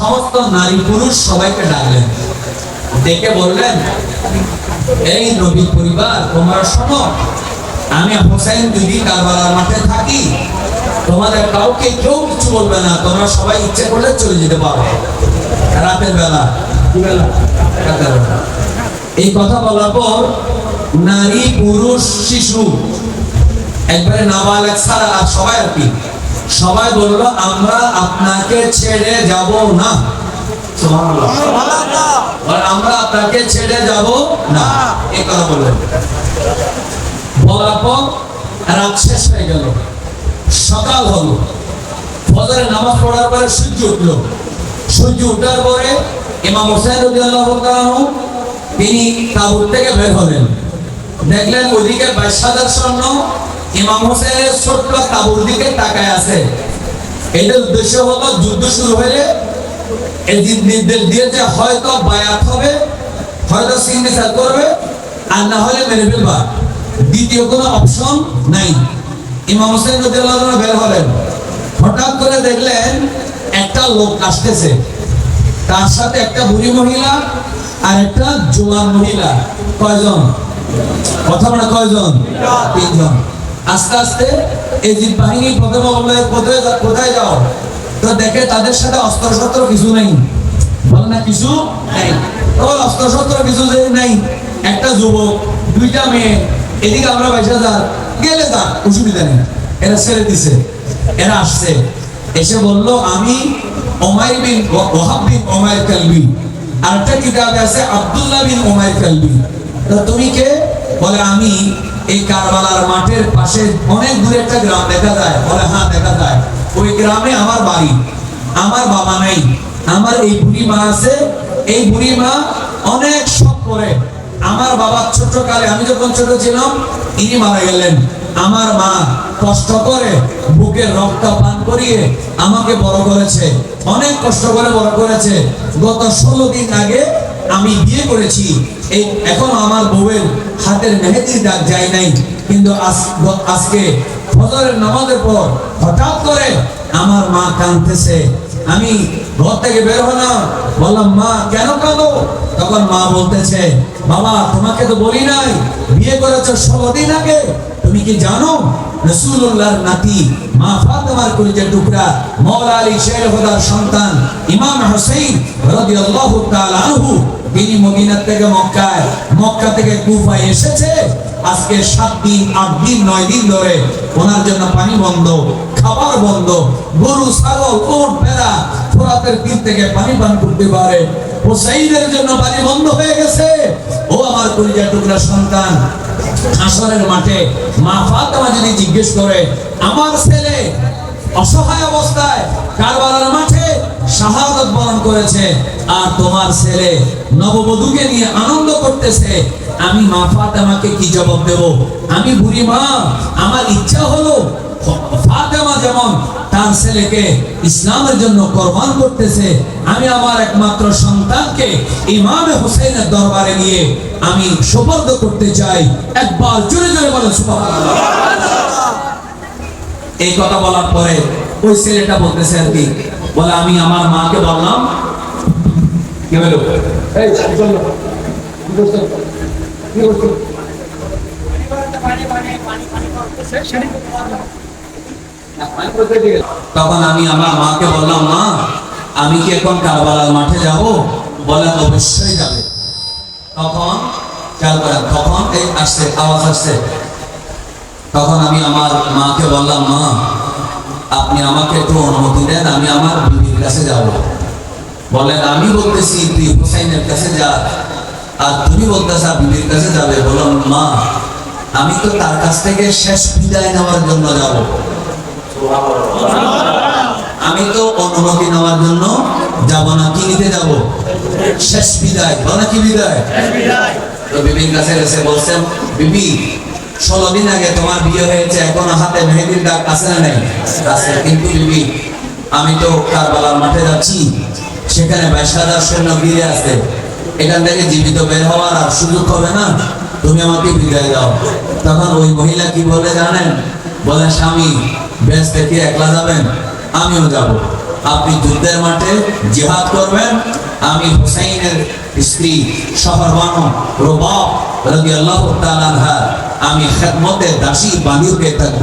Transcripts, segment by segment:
সমস্ত নারী পুরুষ সবাইকে ডাকলেন। ডেকে বললেন, এই নবী পরিবার, তোমরা শোনো, আমি হোসেন যদি কারবালার মাঠে থাকি, তোমাদের কাউকে কেউ কিছু বলবে না, তোমরা সবাই ইচ্ছে করলে চলে যেতে পারো। রাতের বেলা বেলা। এই কথা বলার পর নারী পুরুষ শিশু, একবারে নাবালেক ছাড়া আর সবাই আর কি। সবাই বলল আমরা আপনাকে ছেড়ে যাব না। আমরা আপনাকে ছেড়ে যাব না। এই কথা বললেন। বলার পর রাত শেষ হয়ে গেল। সকাল হলো। ফজরের নামাজ পড়ার পরে সূর্য উঠল। সূর্য উঠার পরে ইমাম হোসেন তিনি তাবুত থেকে বের হলেন। দেখলেন ওদিকে বাইশ হাজার সৈন্য ইমাম হোসেনের ছোট্ট তাবুর দিকে তাকায় আছে। এটার উদ্দেশ্য হলো, যুদ্ধ শুরু হলে এই নির্দেশ দিয়েছে হয়তো বায়াত হবে, হয়তো সিগনেচার করবে, আর না হলে মেরে ফেলবা। দ্বিতীয় কোনো অপশন নাই। ইমাম হোসেন রাদিয়াল্লাহু বের হলেন। হঠাৎ করে দেখলেন একটা লোক আসতেছে। তার সাথে একটা বুড়ি মহিলা আর একটা জোয়ান মহিলা। কয়জন? কথা বলে কয়জন? তিনজন। আস্তে আস্তে যে বাহিনী প্রথমে বললে কোথায় যা- কোথায় যাও? তো দেখে তাদের সাথে অস্ত্র শস্ত্র কিছু নেই। বলে না, কিছু নেই। অস্ত্র শস্ত্র কিছু যে নেই। একটা যুবক, দুইটা মেয়ে, এদিকে আমরা বাইশা যান গেলে যান অসুবিধা নেই। এরা ছেড়ে দিছে, এরা আসছে। এসে বলল, আমি ওমাইর বিন ওহাব বিন ওমাইর কালবি। আরেকটা কিতাবে আছে, আব্দুল্লাহ বিন ওমাইর কালবি। তুমি কে? বলে, আমি এই কারবালার মাঠের পাশে অনেক দূরে একটা গ্রাম দেখা যায়। বলে হ্যাঁ দেখা যায়। ওই গ্রামে আমার বাড়ি। আমার বাবা নাই। আমার এই বুড়ি মা আছে। এই বুড়ি মা অনেক শখ করে। আমার বাবা ছোট কালে আমি যখন ছোট ছিলাম, ইনি মারা গেলেন। আমার মা কষ্ট করে বুকের রক্ত পান করিয়ে আমাকে বড় করেছে। অনেক কষ্ট করে বড় করেছে। গত ষোলো দিন আগে আমি বিয়ে করেছি। এই এখন আমার বউয়ের হাতের মেহেদির দাগ যায় নাই। কিন্তু আজকে ফজরের নামাজের পর হঠাৎ করে আমার মা কাঁদতেছে। আমি ঘর থেকে বের হলাম। বললাম, মা, কেন কাঁদো? তখন মা বলতেছে, বাবা, তোমাকে তো বলি নাই। বিয়ে করেছ ষোলো দিন আগে। তুমি কি জানো? রসুল্লাহর নাতি মা ফাতেমার কলিজার টুকরা মৌলা আলী শের খোদার সন্তান ইমাম হোসেন রাদিয়াল্লাহু তাআলা আনহু তিনি মদিনা থেকে মক্কায়, মক্কা থেকে কুফায় এসেছে। আজকে সাত দিন, আট দিন, নয় দিন ধরে ওনার জন্য পানি বন্ধ, খাবার বন্ধ, গরু, ছাগল, উট, ভেড়া, ফোরাতের তীর থেকে পানি পান করতে পারে। হোসাইনের জন্য পানি বন্ধ হয়ে গেছে। ও আমার কলিজার টুকরা সন্তান আসরের মাঠে মা ফাতেমা যদি জিজ্ঞেস করে, আমার ছেলে অসহায় অবস্থায় কারবালার মাঠে শাহাদত বরণ করেছে আর তোমার ছেলে নববধূকে নিয়ে আনন্দ করতেছে, আমি মা ফাতেমাকে কি জবাব দেব? আমি বুড়ি মা, আমার ইচ্ছা হলো ফাতেমা যেমন তার ছেলেকে ইসলামের জন্য কোরবান করতেছে আমি আমার একমাত্র সন্তানকে ইমামে হোসেনের দরবারে নিয়ে আমি সুপর্দ করতে চাই একবার জোরে জোরে বলে এই কথা বলার পরে ওই ছেলেটা বলতেছে আর কি বলে আমি আমার মাকে বললাম কি হলো এই চলো কি করছ? তখন আমি আমার মাকে বললাম, মা, আমি কি এখন কারবালার মাঠে যাব? বলে, অবশ্যই যাবে। তখন তখন এই আসছে, আওয়াজ আসছে। তখন আমি আমার মাকে বললাম, মা, আপনি আমাকে একটু অনুমতি দেন, আমি আমার বিবির কাছে যাব। বলেন আমি বলতেছি, তুই হুসাইনের কাছে যা, আর তুমি বলতেছ বিবির কাছে যাবে। বললাম, মা, আমি তো তার কাছ থেকে শেষ বিদায় নেওয়ার জন্য যাব। আমি তো অনুমতি নেওয়ার জন্য যাব না কি নিতে যাব। শেষ বিদায় বলে কি বিদায়? তো বিবির কাছে এসে বলছেন বিবি ষোলো দিন আগে তোমার বিয়ে হয়েছে এখনও হাতে মেহেদির দাগ আছে না নাই? আছে কিন্তু বিবি আমি তো কারবালার মাঠে যাচ্ছি সেখানে বাইশ হাজার সৈন্য ঘিরে আছে। এখান থেকে জীবিত বের হওয়ার আর সুযোগ হবে না। তুমি আমাকে বিদায় দাও। তখন ওই মহিলা কি বলে জানেন? বলে স্বামী বেশ দেখি একলা যাবেন? আমিও যাব। আপনি যুদ্ধের মাঠে জিহাদ করবেন। আমি হুসাইনের স্ত্রী, শহরবানু রুবাব রাদিয়াল্লাহু তাআলা আনহা। আমি খেদমতে দাসী বানিয়ে থাকব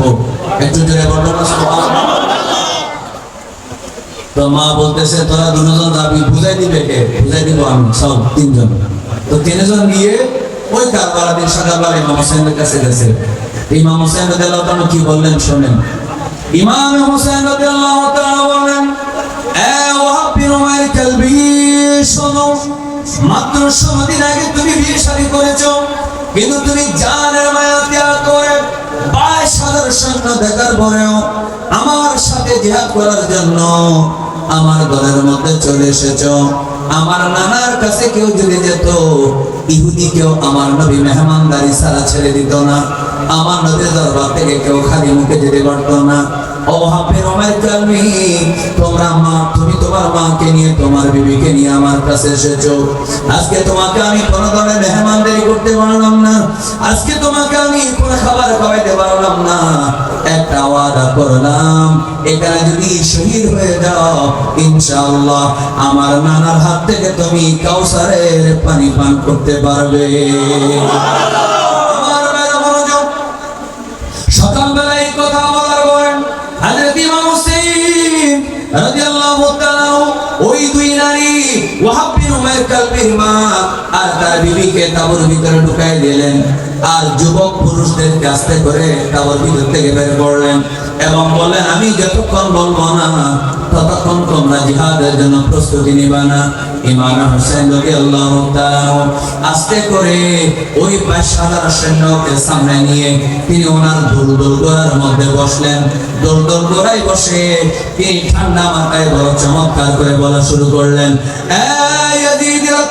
একটু জোরে বলুন তো মা বলতেছে, তোরা দুজন যাবি, বুঝাই দিবে কে? বুঝাই দিব আমি, সব তিনজন। তো তিনজন গিয়ে ওই কারবালা দিন সকালবেলা ইমাম হোসেনের কাছে গেছে। ইমাম হোসেন রাদিয়াল্লাহু কি বললেন শুনেন। ইমাম হোসেন শোনো মাত্র তুমি তুমি জানের মায়া করে আমার সাথে করার জন্য আমার দলের মধ্যে চলে এসেছ। আমার নানার কাছে কেউ যদি যেত, ইহুদি কেউ আমার নবী মেহমানদারি ছাড়া ছেড়ে দিত না। আমার নবীর দরবার থেকে কেউ খালি মুখে যেতে পারতো না। ও হাফের মা, তুমি তোমার নিয়ে তোমার নিয়ে আমার কাছে এসেছ। আজকে তোমাকে আমি কোনো ধরনের করতে পারলাম না। আজকে তোমাকে আমি কোনো খাবার খাওয়াইতে পারলাম না। একটা ওয়াদা করলাম, এখানে যদি শহীদ হয়ে যাও, ইনশাআল্লাহ আমার নানার হাত থেকে তুমি কাউসারের পানি পান করতে পারবে। আর তার বিবিকে তাবুর ভিতরে ঢুকাই দিলেন। আর যুবক পুরুষদেরকে আস্তে করে তাবুর ভিতর থেকে বের এবং বললেন, আমি যতক্ষণ বলব না, ততক্ষণ তোমরা জিহাদের জন্য প্রস্তুতি নিবা ইমাম হোসেন রাদিয়াল্লাহু তাআলা আস্তে করে ওই পাঁচ হাজার সৈন্যকে সামনে নিয়ে তিনি ওনার দুলদুল গোড়ার মধ্যে বসলেন। গোড়ায় বসে তিনি ঠান্ডা মাথায় বড় চমৎকার করে বলা শুরু করলেন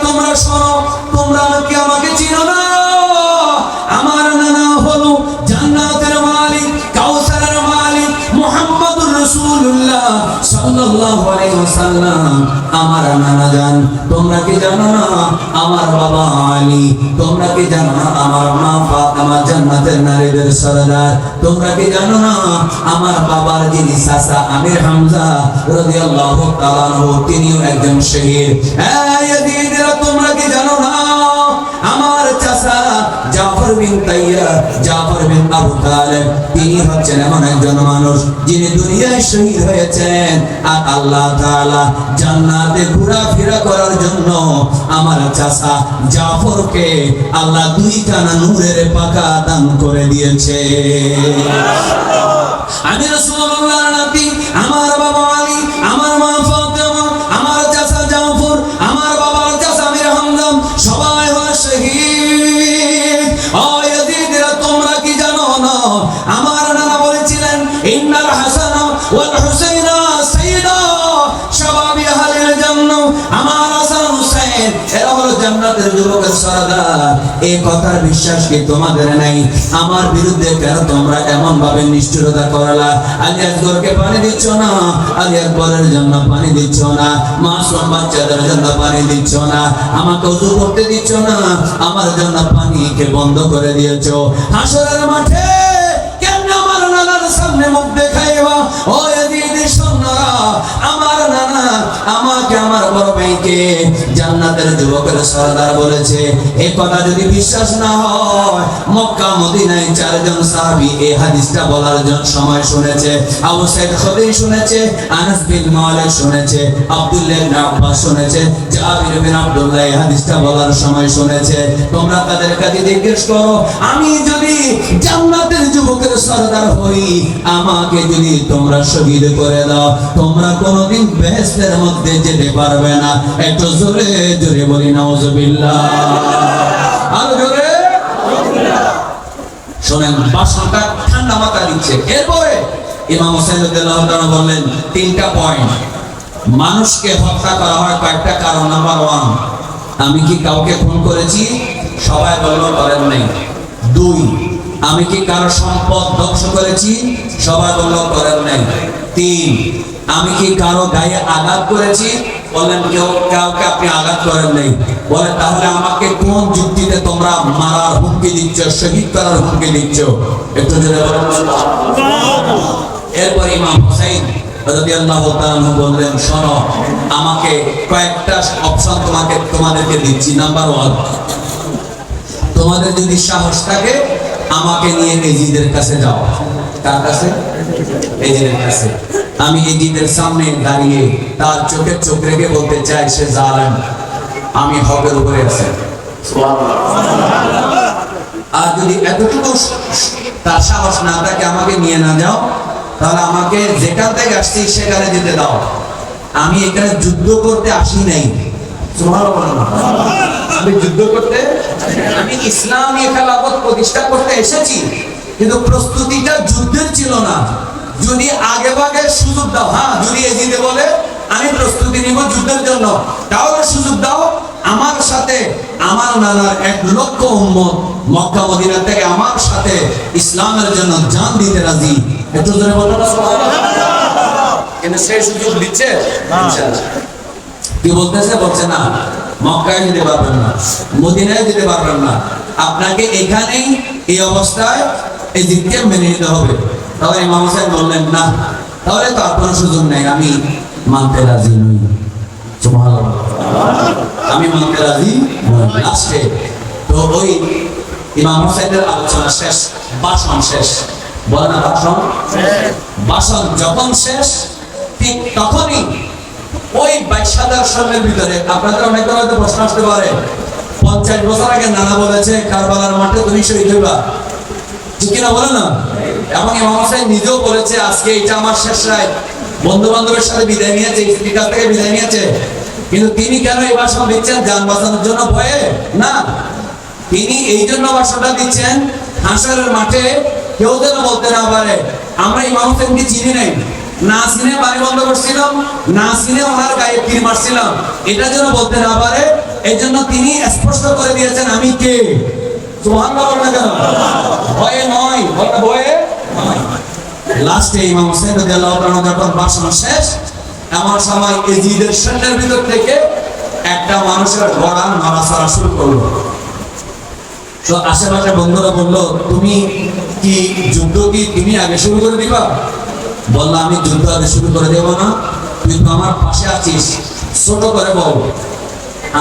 তোমরা শোনো, তোমরা কি আমাকে চিনো না। আমার নানা হলো জান্নাতের মালিক, কাউসারের মালিক মুহাম্মদুর রাসূলুল্লাহ সাল্লাল্লাহু আলাইহি ওয়াসাল্লাম। আমার নানা জান তোমরা কি জানো না আমার বাবা আলী? তোমরা কি জানো না আমার মা ফাতেমা জান্নাতের নারীদের সরদার? তোমরা কি জানো না আমার বাবার যিনি চাচা আমির হামজা রাদিয়াল্লাহু তাআলা তিনিও একজন শহীদ। এই তোমরা বিন জাফর বিন আবু তালেব তিনি হচ্ছেন এমন একজন মানুষ যিনি দুনিয়ায় শহীদ হয়েছেন। আর আল্লাহ তাআলা জান্নাতে ঘোরাফেরা করার জন্য আমার চাচা জাফরকে আল্লাহ দুই কানা নূরের পাকা দান করে দিয়েছে। আমি জান্নাতের যুবকের সরদার, এই কথার বিশ্বাস কি তোমাদের নাই? আমার বিরুদ্ধে কেন তোমরা এমন ভাবে নিষ্ঠুরতা করলা? আলী আকবরকে পানি দিচ্ছ না? আলী আকবরের জন্য পানি দিচ্ছ না? মাসুম বাচ্চাদের জন্য পানি দিচ্ছ না? আমাকে উজু করতে দিচ্ছ না? আমার জন্য পানিকে বন্ধ করে দিয়েছ। হাসরের মাঠে আমার নানার মুখ দেখাইবা? আমার নানা, আমাকে আমার বড় ভাইকে জান্নাতের যুবকের সরদার বলেছে। এই কথা যদি বিশ্বাস না হয়, মক্কা, মদিনায় চারজন সাহাবী এই হাদিসটা বলার জন্য সময় শুনেছে। আবু সাইদ খুদরি শুনেছে, আনাস বিন মালিক শুনেছে, আব্দুল্লাহ ইবনে আব্বাস শুনেছে, জাবির বিন আব্দুল্লাহ এই হাদিসটা বলার সময় শুনেছে। তোমরা তাদের কাছে জিজ্ঞেস করো, আমি যদি জান্নাতের যুবকের সরদার হই, আমাকে যদি তোমরা শহীদ করে দাও, তোমরা কোনোদিন বেহেশতের মধ্যে যেতে পারবে না। একটু জোরে জোরে বলি আরও জোরে? শোনেন, বাসনটা ঠান্ডা মাথা দিচ্ছে। এরপরে ইমাম হোসেন বললেন, তিনটা পয়েন্ট মানুষকে হত্যা করা হয় কয়েকটা কারণ। নাম্বার ওয়ান আমি কি কাউকে খুন করেছি? সবাই বলল করেন নাই। দুই, আমি কি কারও সম্পদ ধ্বংস করেছি? সবাই বলল করেন নাই। তিন, আমি কি কারও গায়ে আঘাত করেছি? বলেন কেউ, কাউকে আপনি আঘাত করেন নাই। বলে, তাহলে আমাকে কোন যুক্তিতে তোমরা মারার হুমকি দিচ্ছ, শহীদ করার হুমকি দিচ্ছ? একটু জোরে এরপর ইমাম হুসাইন বললেন আমাকে কয়েকটা অপশন তোমাকে, তোমাদেরকে দিচ্ছি। নাম্বার ওয়ান, তোমাদের যদি সাহস থাকে, আমাকে নিয়ে এজিদের কাছে যাও। কার কাছে? এজিদের কাছে। আমি এজিদের সামনে দাঁড়িয়ে তার চোখে চোখ রেখে বলতে চাই, সে জালেম। আমি হকের উপরে আছি। আর যদি এতটুকু তার সাহস না থাকে আমাকে নিয়ে না যাও, তাহলে আমাকে যেখান থেকে আসছি সেখানে যেতে দাও। আমি এখানে যুদ্ধ করতে আসি নাই। আমি যুদ্ধ করতে আমি ইসলামী খেলাফত প্রতিষ্ঠা করতে এসেছি, কিন্তু প্রস্তুতিটা যুদ্ধের ছিল না। যদি আগে ভাগে সুযোগ দাও হ্যাঁ যদি এজিতে বলে আমি প্রস্তুতি নিব যুদ্ধের জন্য। তাহলে সুযোগ দাও আমার সাথে আমার নানার এক লক্ষ উম্মত মক্কা মদিনা থেকে আমার সাথে ইসলামের জন্য জান দিতে রাজি। একটু জোরে বলো না সুবহানাল্লাহ। কিন্তু সেই সুযোগ দিচ্ছে। কি বলতেছে? বলছে না মক্কায় যেতে পারবেন না মদিনায় যেতে পারবেন না। আপনাকে এখানেই এই অবস্থায় এই দিককে মেনে নিতে হবে। তাহলে ইমাম হোসেন বললেন, না, তাহলে তো আপনার সুযোগ নেই, আমি মানতে রাজি নই। আমি মানতে রাজি লাস্টে তো ওই ইমাম হোসেনের আলোচনা শেষ, ভাষণ শেষ। বলে না ভাষণ? ভাষণ যখন শেষ, ঠিক তখনই ওই বাইশ হাজার সৈন্যের ভিতরে, আপনাদের অনেকের হয়তো প্রশ্ন আসতে পারে, পঞ্চাশ বছর আগে নানা বলেছে, কারবালার মাঠে তুমি শহীদ হইবা। ঠিক কিনা বলে না? এবং ইমাম হোসেন নিজেও বলেছে, আজকে এটা আমার শেষ রায়। বন্ধু বান্ধবের সাথে বিদায় নিয়েছে কাছ থেকে বিদায় নিয়েছে। কিন্তু তিনি কেন এই ভাষণ দিচ্ছেন? যান বাঁচানোর জন্য ভয়ে? না। তিনি এই জন্য ভাষণটা দিচ্ছেন, হাসরের মাঠে কেউ যেন বলতে না পারে। আমরা ইমাম হোসেনকে চিনি নাই। না চিনে বাড়ি বন্ধ করছিলাম, না চিনে ওনার গায়ে তীর মারছিলাম। এটা যেন বলতে না পারে এই জন্য তিনি স্পষ্ট করে দিয়েছেন, আমি কে? সুবহানাল্লাহ বলেন না কেন? ভয়ে নয়। ভয়ে? লাস্টে ইমাম হোসেন রাদিয়াল্লাহু যখন ভাষণ শেষ, এমন সময় সৈন্যের ভিতর থেকে একটা মানুষের নড়াচড়া শুরু করল। তো আশেপাশে বন্ধুরা বলল, তুমি কি যুদ্ধ কি তুমি আগে শুরু করে দিবা? বলল, আমি যুদ্ধ আগে শুরু করে দেব না। তুই তো আমার পাশে আছিস। ছোট করে বল,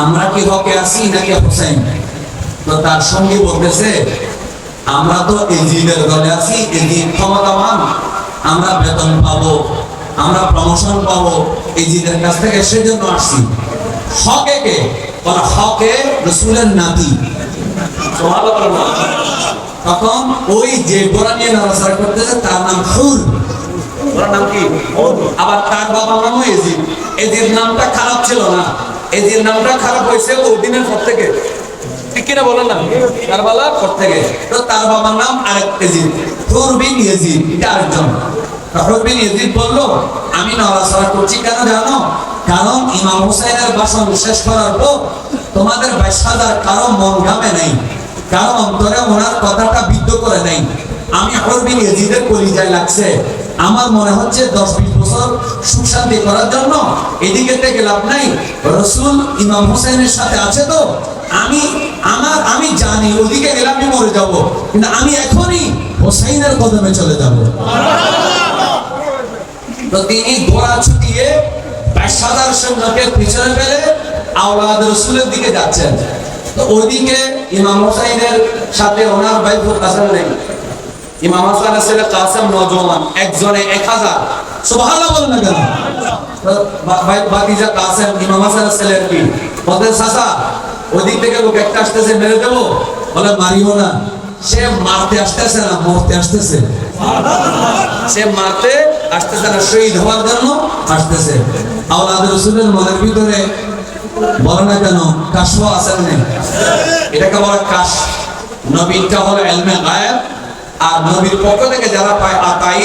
আমরা কি হকে আছি নাকি হোসেন তো তার সঙ্গে বলতেছে আমরা তো এজিদের দলে আছি এজিদ ক্ষমতাবান আমরা বেতন পাবো, আমরা প্রমোশন পাবো এজিদের কাছ থেকে সেজন্য আসছি। হকে কে ওরা হকে রসুলের নাতি। তখন ওই যে গোড়া নিয়ে নড়াচড়া করতেছে তার নাম ওর নাম কি? আবার তার বাবার নামও এজিদ। এজিদ নামটা খারাপ ছিল না। এজিদ নামটা খারাপ হয়েছে ওই দিনের পর থেকে। ঠিক কিনা বলেন না? থেকে তো তার বাবার নাম আরেক ইয়েজিদ, এটা আরেকজন। ইয়েজিদ আমি নড়াচড়া করছি কেন জানো? কারণ ইমাম হুসাইনের ভাষণ শেষ করার পর তোমাদের কারও মন ঘামে নাই। কারও অন্তরে ওনার কথাটা বিদ্ধ করে নাই। আমি হরবিন এজিদের কলিজায় লাগছে। আমার মনে হচ্ছে দশ বিশ বছর সুখ শান্তি করার জন্য এদিকে থেকে লাভ নাই। রসুল ইমাম হোসেনের সাথে আছে তো? আমি, আমার, আমি জানি, ওদিকে গেলে আমি মরে যাব। কিন্তু আমি এখনই হোসাইনের কদমে চলে যাব। তো তিনি ঘোড়া ছুটিয়ে হাজার সৈন্যকে পিছনে ফেলে আওলাদ রসুলের দিকে যাচ্ছেন। তো ওইদিকে ইমাম হোসাইনের সাথে ওনার ভাই হাসান নেই। ইমাম হাসানের ছেলে কাসেম নজওয়ান, একজনে এক হাজার। সুবহানাল্লাহ বলেন না কেন? তো বা- ভাই কাসেম, ইমাম হাসানের ছেলের কি? বলতেন চাচা ওইদিক থেকে লোক একটা আসতেছে, মেরে দেবো? বলে, মারিও না। সে মারতে আসতেছে না, মরতে আসতেছে। সে মারতে আসতেছে না, শহীদ হওয়ার জন্য আসতেছে। আওলাদ রসুলের মনের ভিতরে বলে না কেন, কাশফ আছে নেই? এটাকে বলে কাশ। নবীটা হলো এলমে গায়েব আর নবীর পক্ষ থেকে যারা পায় আতাই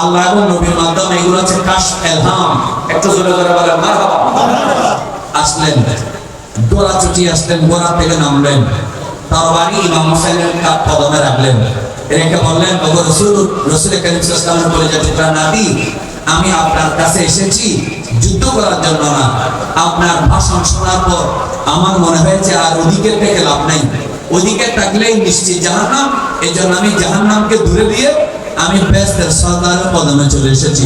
আল্লাহ এবং নবীর মাধ্যমে এগুলো হচ্ছে কাশ এলহাম। একটু জোরে জোরে বলে আসলেন, গোড়া চুটি আসলেন, গোড়া থেকে নামলেন। তরবারি ইমাম হোসেনের কাপ কদমে রাখলেন। রেখে বললেন রসুল রসুল করিম বলে যে আমি আপনার কাছে এসেছি যুদ্ধ করার জন্য না। আপনার ভাষণ শোনার পর আমার মনে হয়েছে আর ওদিকে থেকে লাভ নাই। ওদিকে থাকলেই নিশ্চিত জাহান্নাম। এই জন্য আমি জাহান্নামকে দূরে দিয়ে আমি বেস্টের সর্দারের কদমে চলে এসেছি।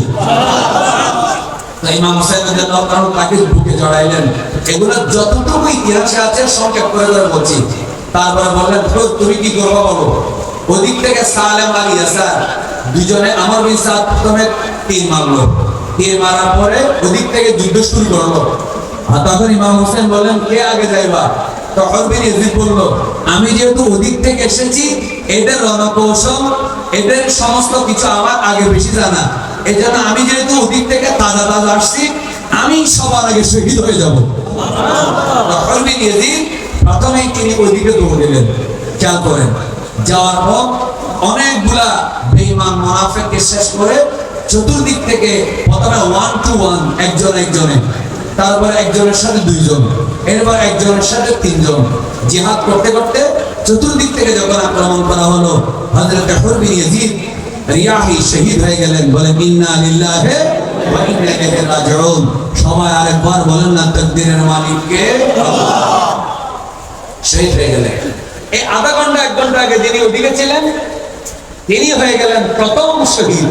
থেকে যুদ্ধ শুরু করল। তখন ইমাম হোসেন বললেন, কে আগে যাইবা? তখন বিন বলল, আমি যেহেতু ওদিক থেকে এসেছি, এদের রণকৌশল, এদের সমস্ত কিছু আমার আগে বেশি জানা। এই জন্য আমি যেহেতু ওদিক থেকে তাজা তাজা আসছি, আমি সবার আগে শহীদ হয়ে যাব। তখন তিনি দৌড় দিলেন, খেয়াল করেন। যাওয়ার পর অনেকগুলা মুনাফিককে শেষ করে চতুর্দিক থেকে প্রথমে ওয়ান টু ওয়ান একজন একজনে তারপর একজনের সাথে দুইজন, এরপর একজনের সাথে তিনজন। জিহাদ করতে করতে চতুর্দিক থেকে যখন আক্রমণ করা হলো রিয়াহি শহীদ হয়ে গেলেন। বলেন, ইন্না লিল্লাহি ওয়া সবাই আরেকবার বলেন, না, তাকদীরের আল্লাহ শহীদ হয়ে গেলেন। এই আধা ঘণ্টা, এক ঘণ্টা আগে যিনি ওদিকে ছিলেন, তিনি হয়ে গেলেন প্রথম শহীদ।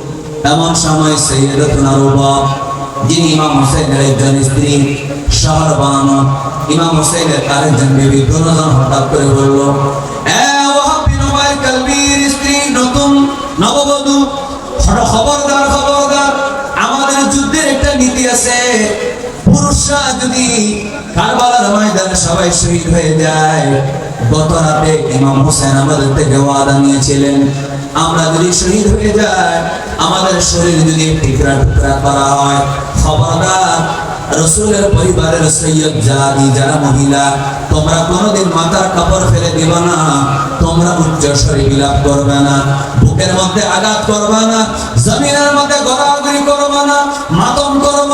এমন সময় সৈয়দতুনা রুবা যিনি ইমাম হোসেনের একজন স্ত্রী শহর বানানো ইমাম হোসেনের আরেকজন বিবি দুজন হঠাৎ করে বলল বিন স্ত্রী, নতুন নববধূ খবরদার আমাদের যুদ্ধের একটা নীতি আছে। পুরুষরা যদি কারবালার সবাই শহীদ হয়ে যায়, গত রাতে ইমাম হোসেন আমাদের থেকে ওয়াদা নিয়েছিলেন আমরা যদি শহীদ হয়ে যাই, আমাদের শরীর যদি টুকরা টুকরা করা হয়, খবরদার, রসুলের পরিবারের সৈয়দ জাতি যারা মহিলা, তোমরা কোনোদিন মাথার কাপড় ফেলে দিবা না, তোমরা উচ্চ স্বরে বিলাপ করবে না, বুকের মধ্যে আঘাত করবে না, জমিনের মধ্যে গড়াগড়ি করবে না, মাতম করবে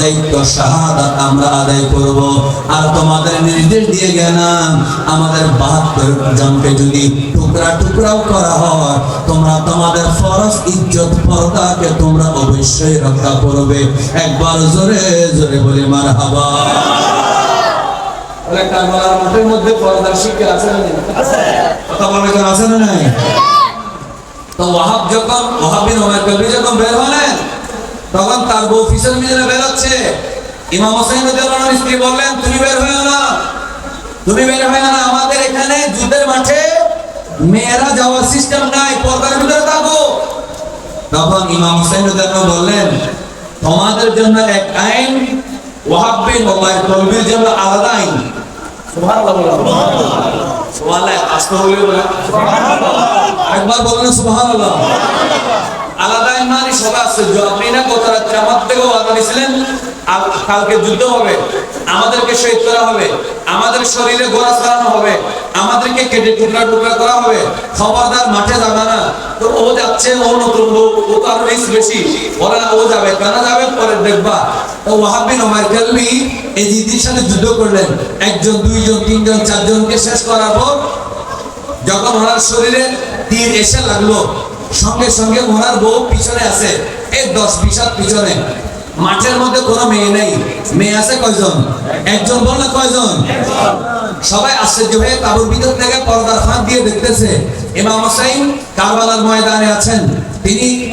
দায়িত্ব, শাহাদাত আমরা আদায় করব। আর তোমাদের নির্দেশ দিয়ে গেলাম, আমাদের বাহাত্তর জনকে যদি টুকরা টুকরাও করা হয়, তোমরা তোমাদের ফরজ ইজ্জত পর্দাকে তোমরা অবশ্যই রক্ষা করবে। একবার জোরে জোরে বলে মার হাবা মধ্যে পর্দার শিক্ষা আছে কথা বলবে আছে না নাই? তো ওয়াহাব যখন, ওয়াহাব বিন ওমর কলবি যখন বের হলেন তখন তার বউ পিছন পিছনে বের হচ্ছে ইমাম হোসেন স্ত্রী বললেন, তুমি বের হয়ে না। তুমি বের হয়ে না। আমাদের এখানে যুদ্ধের মাঠে মেয়েরা যাওয়ার সিস্টেম নাই, পর্দার ভিতরে থাকো। তখন ইমাম হোসেন বললেন, তোমাদের জন্য এক আইন ওয়াহাব বিন জন্য আলাদা আইন। সুবহানাল্লাহ সুবহানাল্লাহ। একবার বলেন সুবহানাল্লাহ। আলাদা ইমানি আছে। আপনি না গত রাত্রে আমার থেকেও দিয়েছিলেন কালকে যুদ্ধ হবে, আমাদেরকে শহীদ করা হবে, আমাদের শরীরে গোড়া ছাড়ানো হবে, আমাদেরকে কেটে টুকরা টুকরা করা হবে, খবরদার মাঠে যাবে না। তো ও যাচ্ছে, ও নতুন রিস্ক বেশি। ওরা ও যাবে যাবে, পরে দেখবা। তো এই জিদির সাথে যুদ্ধ করলেন, একজন, দুইজন, তিনজন, চারজনকে শেষ করার পর যখন ওনার শরীরে তীর এসে লাগল সঙ্গে সঙ্গে ওনার বউ পিছনে আছে। এক দশ বিশ পিছনে। মাঠের মধ্যে কোনো মেয়ে নেই। মেয়ে আছে কয়জন? একজন বললে কয়জন? সবাই আশ্চর্য হয়ে তাবুর ভিতর থেকে পর্দার ফাঁক দিয়ে দেখতেছে। ইমাম হোসাইন কারবালার ময়দানে আছেন। তিনি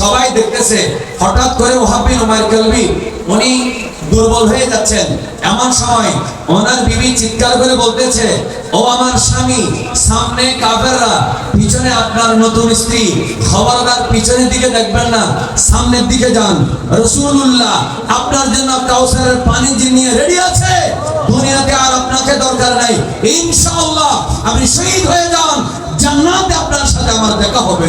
সবাই দেখতেছে, হঠাৎ করে ওহাবিন উমায়ের কালবি, উনি দুর্বল হয়ে যাচ্ছেন। এমন সময় ওনার বিবি চিৎকার করে বলতেছে, ও আমার স্বামী, সামনে কাফেররা, পিছনে আপনার নতুন স্ত্রী, খবরদার পিছনের দিকে দেখবেন না, সামনের দিকে যান। রসুল্লাহ আপনার জন্য কাউসারের পানি নিয়ে রেডি আছে। দুনিয়াতে আর আপনাকে দরকার নাই। ইনশাআল্লাহ, আপনি শহীদ হয়ে যান। জান্নাতে আপনার সাথে আমার দেখা হবে।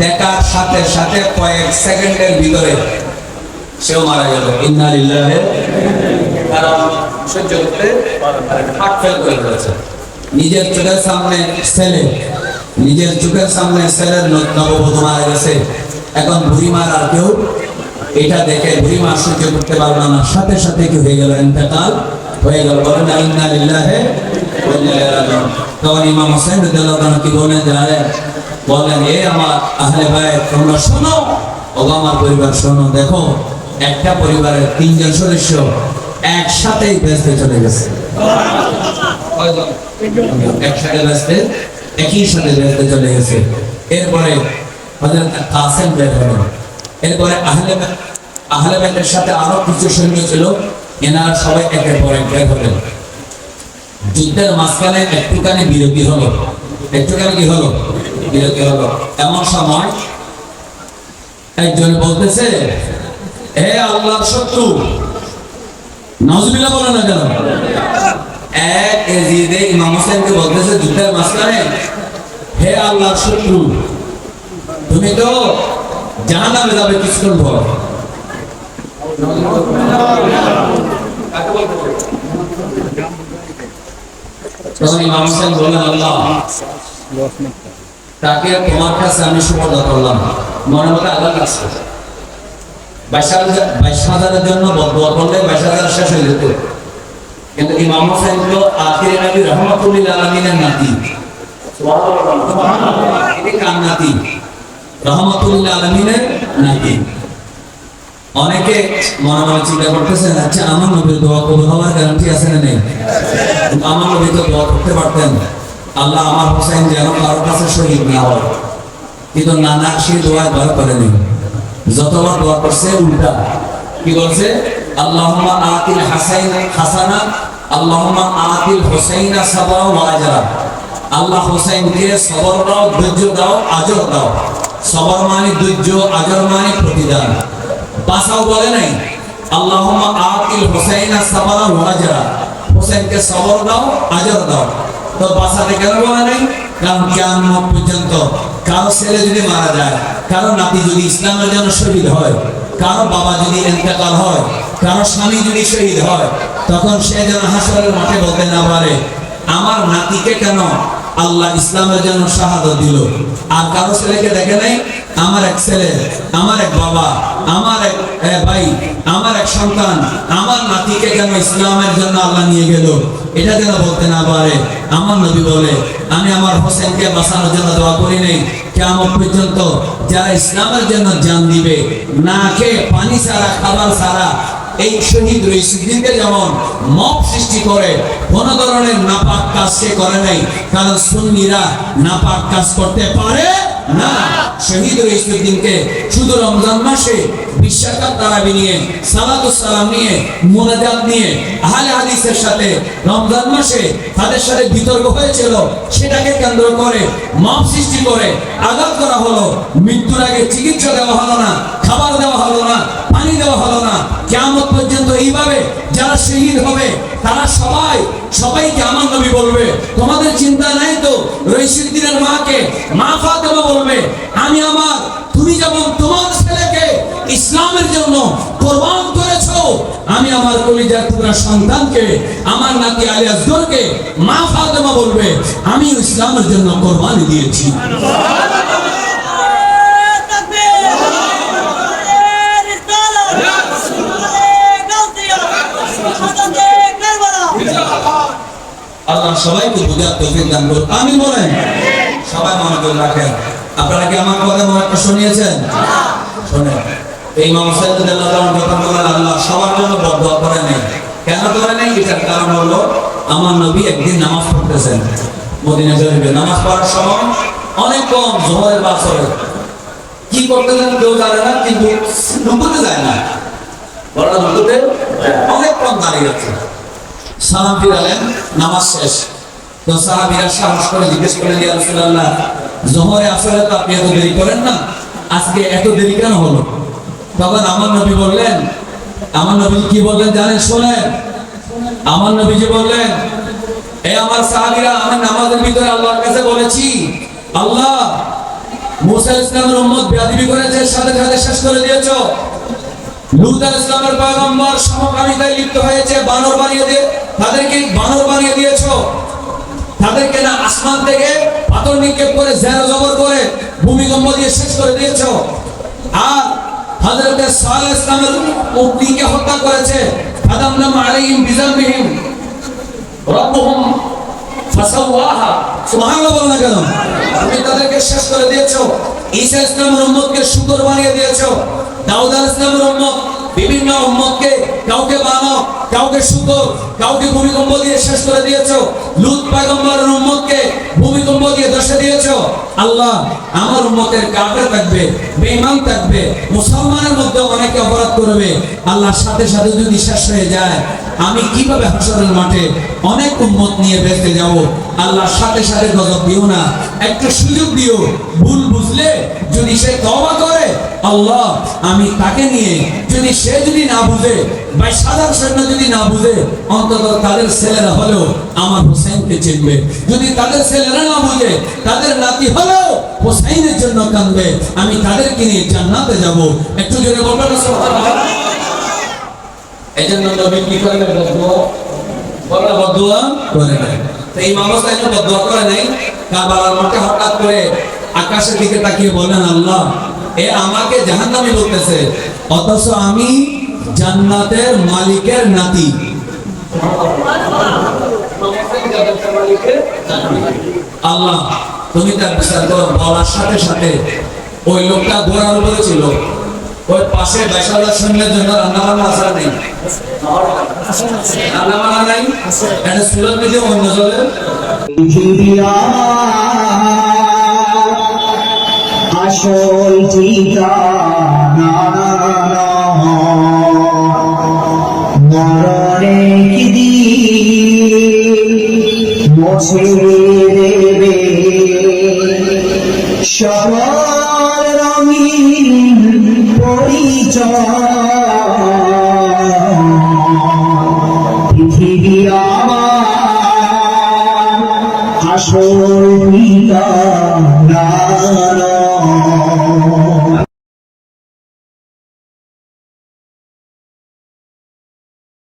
দেখার সাথে সাথে কয়েক সেকেন্ডের ভিতরে সেও মারা গেল। ইন্না লিল্লাহি তারা সহ্য করতে হার্ট ফেল করে ফেলেছে। নিজের চোখের সামনে ছেলে, নিজের চোখের সামনে ছেলের নববধূ মারা গেছে। এখন বুড়িমার আর কেউ এটা দেখে বুড়িমা সহ্য করতে পারল না। সাথে সাথে কি হয়ে গেল? ইন্তেকাল হয়ে গেল। বলেন ইন্না লিল্লাহি তখন ইমাম হোসেন রাদিয়াল্লাহু কি বলেন? জানেন বলেন, এ আমার আহলে ভাই তোমরা শোনো? ও আমার পরিবার, শোনো। দেখো, একটা পরিবারের তিনজন সদস্য একসাথেই বেসতে চলে গেছে? একসাথে বেসতে একই সাথে বেসতে চলে গেছে। এরপরে হযরত কাসেম বের হলেন। এরপরে আহলে আহলে বাইতের সাথে আরও কিছু সৈন্য ছিল, এনারা সবাই একের পর এক বের হলেন। যুদ্ধের মাঝখানে একটুখানি বিরতি হলো। একটুখানি কি হলো? বিরতি হলো। এমন সময় একজন বলতেছে হে আল্লাহর শত্রু নজবিলা বলে না কেন? এক এজিদে ইমাম হোসেনকে বলতেছে, যুদ্ধের মাঝখানে হে আল্লাহর শত্রু, তুমি তো জাহান্নামে যাবে কিছুক্ষণ পর আল্লাহ, তাকে তোমার কাছে আমি করলাম। মনে লাগছে বাইশ হাজারের জন্য বাইশ হাজার শেষ হয়ে যেত। কিন্তু ইমাম হোসেন তো আখির নবী রহমতুল্লিল আলমিনের নাতি। কার নাতি? রহমতুল্লিল আলমিনের অনেকে মনে মনে চিন্তা আচ্ছা আমার নবীর দোয়া কবুল হওয়ার গ্যারান্টি আছে না নেই? আমার নবী তো দোয়া করতে পারতেন। আল্লাহ আমার হোসেন যেন কারোর কাছে শহীদ না হয়। কিন্তু নানা সেই দোয়া করেনি। যতবার দোয়া করছে, উল্টা। কি বলছে? আতিল হাসাইন হাসানা আতিল আল্লাহ হুসাইনকে সবর দাও, ধৈর্য দাও, আজর দাও। সবর মানে ধৈর্য আজর মানে প্রতিদান। বাসাও বলে নাই? আল্লাহুম্মা আতিল হুসাইনা সাবরা ওয়া আজরা হুসাইনকে সবর দাও, আজর দাও। তো বাসাতে কেন বলে নাই? কারণ কিয়ামত পর্যন্ত কারও ছেলে যদি মারা যায়, কারও নাতি যদি ইসলামের জন্য শহীদ হয়, কারও বাবা যদি ইন্তেকাল হয়, কারও স্বামী যদি শহীদ হয়, তখন সে যেন হাসরের মাঠে বলতে না পারে, আমার নাতিকে কেন আল্লাহ ইসলামের জন্য শাহাদত দিল। আর কারও ছেলেকে দেখে নাই? আমার এক ছেলে, আমার এক বাবা, আমার এক ভাই, আমার এক সন্তান, আমার নাতিকে কেন ইসলামের জন্য আল্লাহ নিয়ে গেল? এটা যেন বলতে না পারে। আমার নবী বলে, আমি আমার হোসেনকে বাঁচানোর জন্য দোয়া করি নেই। কেমন পর্যন্ত যারা ইসলামের জন্য জান দিবে, না খেয়ে পানি ছাড়া, খাবার ছাড়া এই শহীদ রইসুদ্দিনকে যেমন সৃষ্টি করে, কোন ধরনের নাপাক কাজ সে করে নাই, কারণ সুন্নিরা নাপাক কাজ করতে পারে না। শহীদ শুধু রমজান মাসে বিশ্বাকার তারাবি নিয়ে নিয়ে, মোনাজাত নিয়ে, আহলে হাদিসের সাথে রমজান মাসে তাদের সাথে বিতর্ক হয়েছিল। সেটাকে কেন্দ্র করে মব সৃষ্টি করে আঘাত করা হলো। মৃত্যুর আগে চিকিৎসা দেওয়া হলো না, খাবার দেওয়া হলো না পানি দেওয়া হলো না। কেমন পর্যন্ত এইভাবে যারা শহীদ হবে, তারা সবাই, সবাইকে আমার নবী বলবে। তোমাদের চিন্তা নাই তো? রইসুদ্দিনের মাকে মা ফাতেমা বলবে, আমি আমার, তুমি যেমন তোমার ছেলেকে ইসলামের জন্য কোরবান করেছ, আমি আমার কলিজার টুকরা সন্তানকে, আমার নাতি আলী আসগরকে মা ফাতেমা বলবে আমি ইসলামের জন্য কোরবানি দিয়েছি। তাআলা সবাইকে বুঝার তৌফিক দান করুন। আমি বলেন। সবাই মনোযোগ রাখেন। আপনারা কি আমার কথা মনে করে শুনিয়েছেন? শোনেন। এই রাদিয়াল্লাহু যখন বলেন, আল্লাহ সবার জন্য বদদোয়া করে নেই। কেন করে নেই? এটার কারণ হলো, আমার নবী একদিন নামাজ পড়তেছেন। মদিনা শরীফে। নামাজ পড়ার সময় অনেক কম, জোহরের বাসরে কি করতেছেন কেউ জানে না, কিন্তু রুকুতে যায় না। বড় রুকুতে অনেক কম দাঁড়িয়ে আছে। সালাম ফিরালেন, নামাজ শেষ। তো সাহাবীরা সাহস করে জিজ্ঞেস করলেন, ইয়া রাসূলুল্লাহ, জোহরে আসলে তো আপনি এত দেরি করেন না? আজকে এত দেরি কেন হলো? তখন আমার নবী বললেন, আমার নবী কি বললেন জানেন আমার নবীজি বললেন, এ আমার সাহাবীরা নামাজের ভিতরে আল্লাহর কাছে বলেছি, আল্লাহ, মুসা ইসলামের উম্মত করেছে, সাথে সাথে শেষ করে দিয়েছ। বানর বানিয়ে দিয়ে তাদেরকে বানর বানিয়ে দিয়েছ। তাদেরকে না আসমান থেকে পাথর নিক্ষেপ জবর করে ভূমিকম্প দিয়ে শেষ করে দিয়েছ। আর হযরত সালেহ ইসলামের উম্মতিকে হত্যা করেছে। ফাদামনাম আলাইহিম বিজামবিহিম রব্বুহুম ফাসাওয়াহা। সুবহানাল্লাহ বলো না কেন? তুমি তাদেরকে শেষ করে দিয়েছ। ঈসা ইসলামের উম্মতকে শুকর বানিয়ে দিয়েছ। দাউদ ইসলামের উম্মত, বিভিন্ন উম্মতকে কাউকে বানর কাউকে শুকর কাউকে ভূমিকম্প দিয়ে শেষ করে দিয়েছ। লুত পয়গম্বরের উম্মতকে ভূমিকম্প দিয়ে দশে দিয়েছ। আল্লাহ আমার উম্মতের কাফের থাকবে, বেঈমান থাকবে, মুসলমানের মধ্যে অনেকে অপরাধ করবে। আল্লাহর সাথে সাথে যদি শেষ হয়ে যায়, আমি কীভাবে হাসরের মাঠে অনেক উম্মত নিয়ে বেঁচে যাব। আল্লাহর সাথে সাথে গজব দিও না। একটু সুযোগ দিও। ভুল বুঝলে যদি সে তওবা করে, আল্লাহ, আমি তাকে নিয়ে যদি সে যদি না বুঝে, বা সাধারণ সৈন্য যদি না বুঝে, অন্তত তাদের ছেলেরা হলেও আমার হোসেনকে চিনবে। যদি তাদের ছেলেরা না বুঝে, তাদের নাতি হলেও হোসাইনের জন্য কাঁদবে। আমি তাদেরকে নিয়ে জান্নাতে যাব। একটু জোরে বলবেন এই জন্য নবী কি করে বদুয়া বদুয়া করে নাই তো বদুয়া করে নাই হঠাৎ করে আকাশের দিকে তাকিয়ে বলেন, আল্লাহ, এ আমাকে বলতেছে, অথচ আমি জান্নাতের মালিকের নাতি। আল্লাহ, তুমি তার বিচার করো, বলার সাথে সাথে ওই লোকটা ঘোড়ার উপরে ছিল। ওই পাশে বেসাদার সৈন্যের জন্য রান্না বান্না আসা নেই? রান্না বান্না নাই? একটা সুরত দিকে অন্য জলে আসল ঠিকানা মরণে কি দিন মুছে দেবে। সকল রঙিন পরিচয়। পৃথিবী আমার আসল